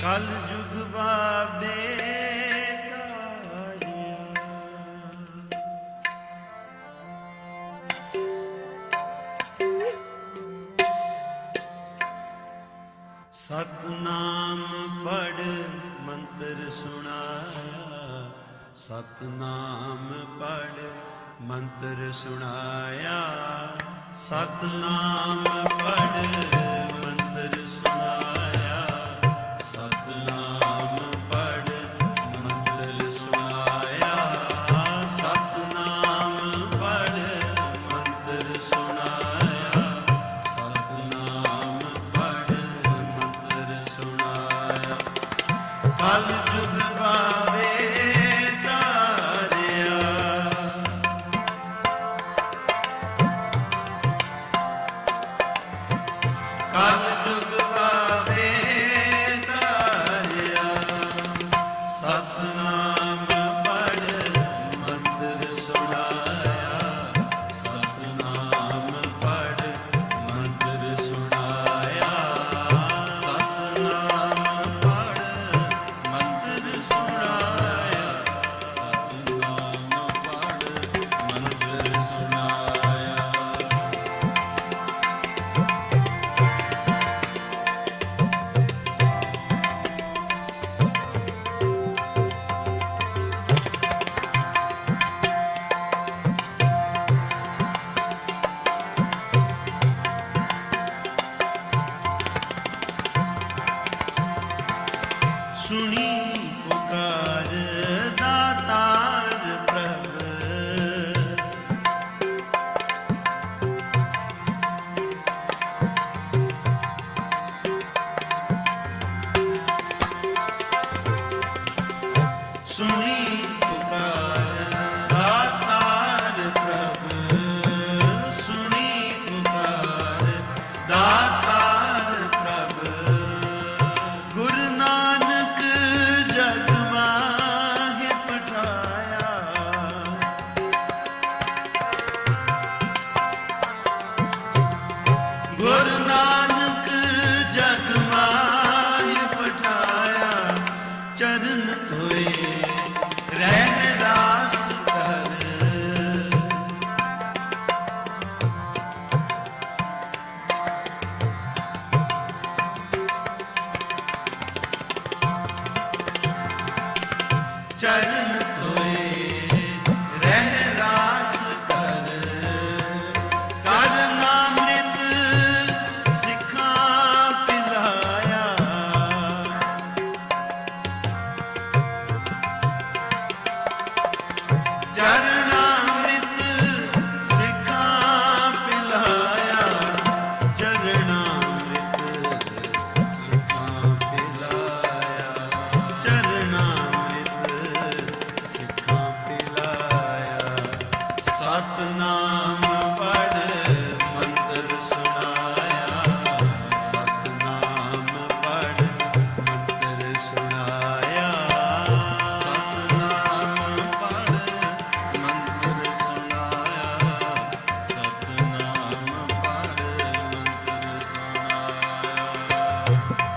ਕਲ ਜੁਗ ਬਾਬੇ ਸਤਨਾਮ ਪੜ ਮੰਤਰ ਸੁਣਾਇਆ ਸਤਨਾਮ ਪੜ ਮੰਤਰ ਸੁਣਾਇਆ ਸਤਨਾਮ শুনি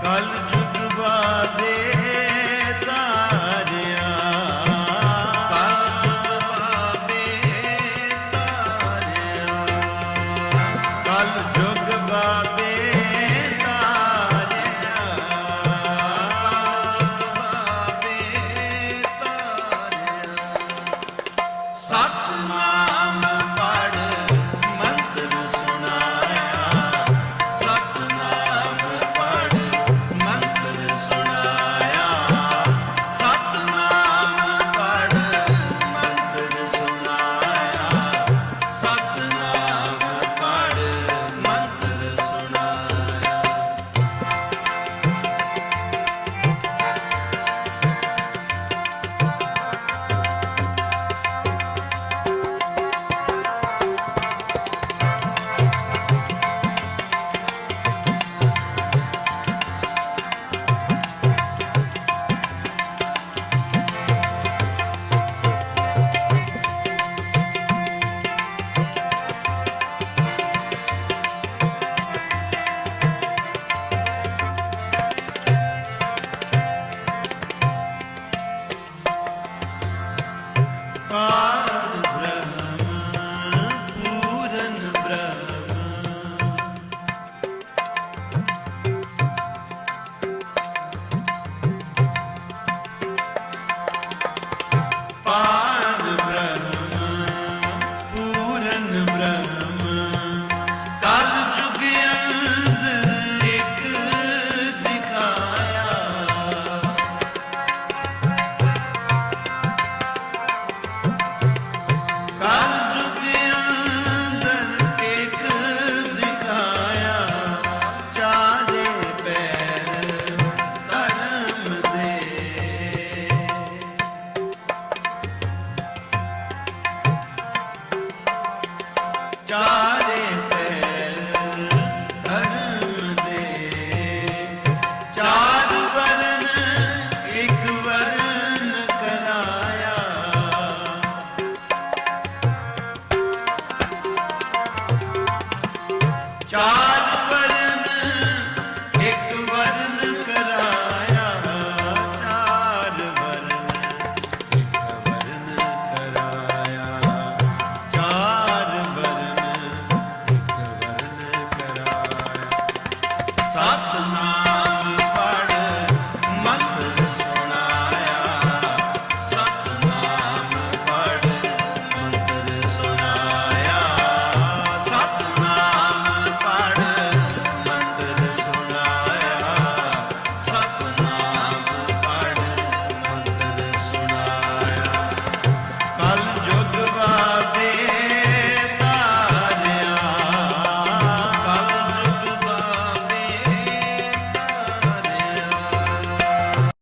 Kalbim Ah.